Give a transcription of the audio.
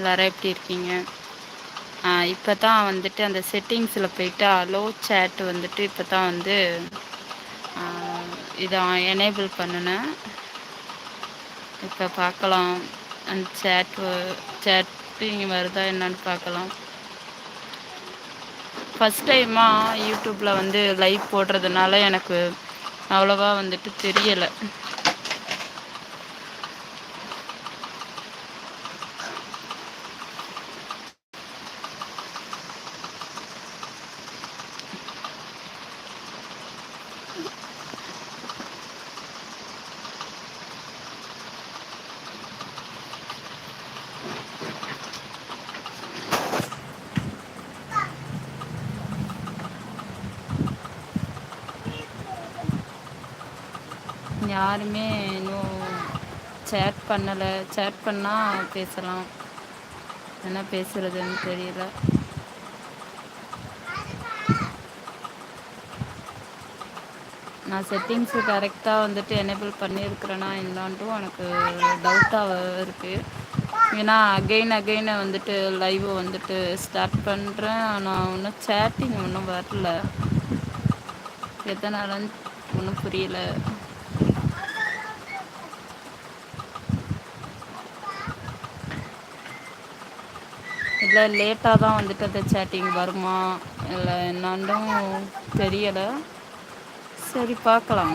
எல்லோரும் எப்படி இருக்கீங்க? இப்போ தான் வந்துட்டு அந்த செட்டிங்ஸில் போயிட்டு அலோ சேட் வந்துட்டு தான் வந்து இதை எனேபிள் பண்ணினேன். இப்போ பார்க்கலாம் அந்த சேட் சேட்டிங் வருதா என்னன்னு பார்க்கலாம் ஃபஸ்ட் டைமாக யூடியூப்பில் வந்து லைவ் போடுறதுனால எனக்கு அவ்வளோவா வந்துட்டு தெரியலை. யாருமே இன்னும் சேட் பண்ணலை. சேட் பண்ணால் பேசலாம். என்ன பேசுறதுன்னு தெரியல. நான் செட்டிங்ஸு கரெக்டாக வந்துட்டு எனேபிள் பண்ணியிருக்கிறேன்னா என்னான்ட்டு எனக்கு டவுட்டாக இருக்குது ஏன்னா அகெயின் அகெய்ன் வந்துட்டு லைவ் வந்துட்டு ஸ்டார்ட் பண்ணுறேன் ஆனால் ஒன்றும் சேட்டிங் ஒன்றும் வரல. எதனாலன் ஒன்றும் புரியல. இல்லை லேட்டாக தான் வந்துட்டு அந்த சேட்டிங் வருமா? இல்லை என்னான்னும் தெரியலை. சரி பார்க்கலாம்.